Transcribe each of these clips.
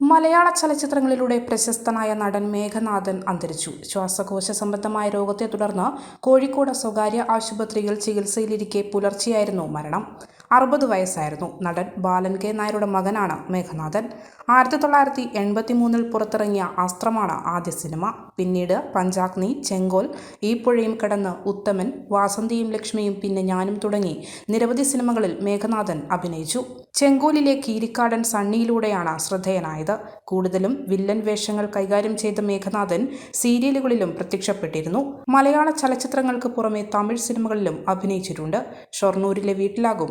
മലയാള ചലച്ചിത്രങ്ങളിലൂടെ പ്രശസ്തനായ നടൻ മേഘനാഥൻ അന്തരിച്ചു. ശ്വാസകോശ സംബന്ധമായ രോഗത്തെ തുടർന്ന് കോഴിക്കോട് സ്വകാര്യ ആശുപത്രിയിൽ ചികിത്സയിലിരിക്കെ പുലർച്ചെയായിരുന്നു മരണം. അറുപത് വയസ്സായിരുന്നു നടൻ ബാലൻ കെ നായരുടെ മകനാണ് മേഘനാഥൻ. ആയിരത്തി തൊള്ളായിരത്തി എൺപത്തി മൂന്നിൽ പുറത്തിറങ്ങിയ അസ്ത്രമാണ് ആദ്യ സിനിമ. പിന്നീട് പഞ്ചാഗ്നി ചെങ്കോൽ ഈ പുഴയും കടന്ന് ഉത്തമൻ വാസന്തിയും ലക്ഷ്മിയും പിന്നെ ഞാനും തുടങ്ങി നിരവധി സിനിമകളിൽ മേഘനാഥൻ അഭിനയിച്ചു. ചെങ്കോലിലെ കീരിക്കാടൻ സണ്ണിയിലൂടെയാണ് ശ്രദ്ധേയനായത്. കൂടുതലും വില്ലൻ വേഷങ്ങൾ കൈകാര്യം ചെയ്ത മേഘനാഥൻ സീരിയലുകളിലും പ്രത്യക്ഷപ്പെട്ടിരുന്നു. മലയാള ചലച്ചിത്രങ്ങൾക്ക് പുറമെ തമിഴ് സിനിമകളിലും അഭിനയിച്ചിട്ടുണ്ട്. ഷൊർണൂരിലെ വീട്ടിലാകും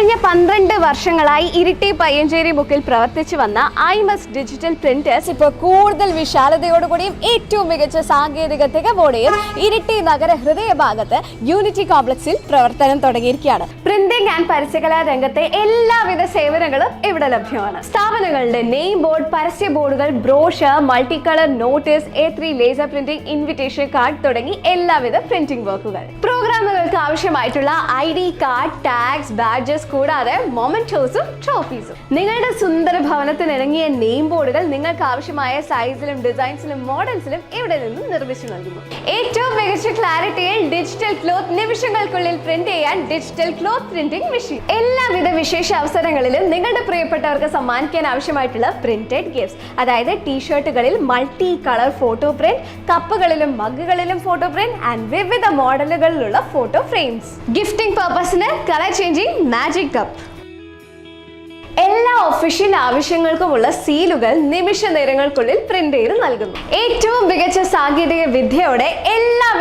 കഴിഞ്ഞ പന്ത്രണ്ട് വർഷങ്ങളായി ഇരിട്ടി പയ്യഞ്ചേരി ബുക്കിൽ പ്രവർത്തിച്ചു വന്ന ഐ മസ് ഡിജിറ്റൽ പ്രിന്റേഴ്സ് ഇപ്പോൾ കൂടുതൽ വിശാലതയോടുകൂടിയും ഏറ്റവും മികച്ച സാങ്കേതിക തികവോടെയും ഇരിട്ടി നഗര ഹൃദയഭാഗത്ത് യൂണിറ്റി കോംപ്ലക്സിൽ പ്രവർത്തനം തുടങ്ങിയിരിക്കുകയാണ്. പ്രിന്റിംഗ് ആൻഡ് പരസ്യകലാ രംഗത്തെ എല്ലാവിധ സേവനങ്ങളും ഇവിടെ ലഭ്യമാണ്. സ്ഥാപനങ്ങളുടെ നെയിം ബോർഡ് പരസ്യ ബോർഡുകൾ brochure multi colour notice A three laser printing invitation card തുടങ്ങി എല്ലാവിധ പ്രിന്റിംഗ് വർക്കുകൾ. പ്രോഗ്രാമുകൾക്ക് ആവശ്യമായിട്ടുള്ള I D card tags badges കൂടാതെ മൊമെന്റോസും ട്രോഫീസും. നിങ്ങളുടെ സുന്ദര ഭവനത്തിന് ഇണങ്ങിയ നെയിം ബോർഡുകൾ നിങ്ങൾക്ക് ആവശ്യമായ സൈസിലും ഡിസൈൻസിലും മോഡൽസിലും ഇവിടെ നിന്നും നിർമ്മിച്ചു നൽകുന്നു. ഏറ്റവും മികച്ച ക്ലാരിറ്റിയിൽ ഡിജിറ്റൽ ക്ലോത്ത് നിമിഷങ്ങൾക്കുള്ളിൽ പ്രിന്റ് ചെയ്യാൻ ഡിജിറ്റൽ ക്ലോത്ത് പ്രിന്റിംഗ് മെഷീൻ എല്ലാവിധ വിശേഷ അവസരങ്ങളിലും നിങ്ങളുടെ പ്രിയപ്പെട്ടവർക്ക് സമ്മാനിക്കാൻ ആവശ്യമായിട്ടുള്ള പ്രിന്റഡ് ഗിഫ്റ്റ്സ് അതായത് ടീഷർട്ടുകളിൽ മൾട്ടി കളർ ഫോട്ടോ പ്രിന്റ് കപ്പുകളിലും മഗ്ഗുകളിലും ഫോട്ടോ പ്രിന്റ് ആൻഡ് വിവിധ മോഡലുകളിലുള്ള ഫോട്ടോ ഫ്രെയിംസ് ഗിഫ്റ്റിംഗ് പർപ്പസിന് കളർ ചേഞ്ചിങ് മാജിക് കപ്പ് എല്ലാ ഒഫീഷ്യൽ ആവശ്യങ്ങൾക്കുമുള്ള സീലുകൾ നിമിഷ നേരങ്ങൾക്കുള്ളിൽ പ്രിന്റ് ചെയ്ത് നൽകുന്നു. ഏറ്റവും മികച്ച സാങ്കേതിക വിദ്യയോടെ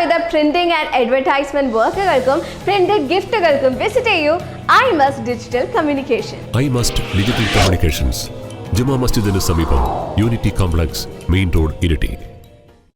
എല്ലാവിധ പ്രിന്റിംഗ് ആൻഡ് അഡ്വർടൈസ്മെന്റ് വർക്കുകൾക്കും പ്രിന്റഡ് ഗിഫ്റ്റുകൾക്കും വിസിറ്റ് ചെയ്യൂ I must digital communication I must digital communications ജുമാ മസ്ജിദിന് സമീപം unity complex main road Iritty